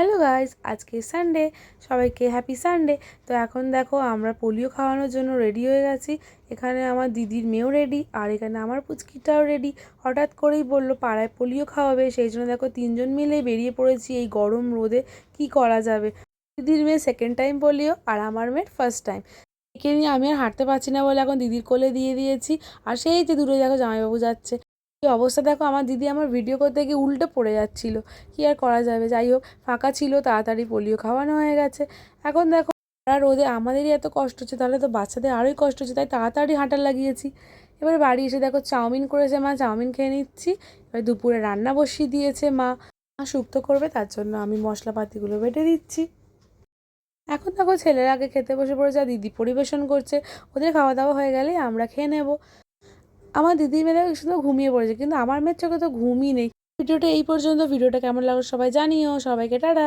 Hello guys, আজকে Sunday সবাইকে happy Sunday তো এখন দেখো, আমরা পোলিও খাওয়ানোর জন্য রেডি হয়ে গেছি। এখানে আমার দিদির মেয়েও রেডি আর এখানে আমার পুচকিটাও রেডি হঠাৎ করেই বলল, পাড়ায় পোলিও খাওয়াবে। সেই জন্য দেখো, তিনজন মিলে বেরিয়ে পড়েছি এই গরম রোদে। কি করা যাবে? দিদির মেয়ে সেকেন্ড টাইম পোলিও, আর আমার মেয়ের ফার্স্ট টাইম একে নিয়ে আমি আর হাঁটতে পারছি না বলে এখন দিদির কোলে দিয়ে দিয়েছি। আর সেই যে দূরে দেখো, জামাইবাবু যাচ্ছে। এই অবস্থা? দেখো, আমার দিদি আমার ভিডিও করতে গিয়ে উল্টে পড়ে যাচ্ছিল। কি আর করা যাবে? যাই হোক, ফাঁকা ছিল, তাড়াতাড়ি পোলিও খাওয়ানো হয়ে গেছে। এখন দেখো, সারা রোদে আমাদেরই এত কষ্ট হচ্ছে, তাহলে তো বাচ্চাদের আরোই কষ্ট হচ্ছে, তাই তাড়াতাড়ি হাঁটা লাগিয়েছি। এবার বাড়ি এসে দেখো, চাউমিন করেছে মা, চাউমিন খেয়ে নিচ্ছি। এবার দুপুরে রান্না বসিয়ে দিয়েছে মা। মা শুক্তো করবে, তার জন্য আমি মশলাপাতিগুলো বেটে দিচ্ছি। এখন দেখো, ছেলেরা আগে খেতে বসে পড়েছে, আর দিদি পরিবেশন করছে। ওদের খাওয়া দাওয়া হয়ে গেলেই আমরা খেয়ে নেব। আমার দিদির মেয়েরা শুধু ঘুমিয়ে পড়েছে, কিন্তু আমার মেয়ের চোখে তো ঘুমই নেই। ভিডিওটা এই পর্যন্ত, ভিডিওটা কেমন লাগল সবাই জানিও, সবাইকে টাটা।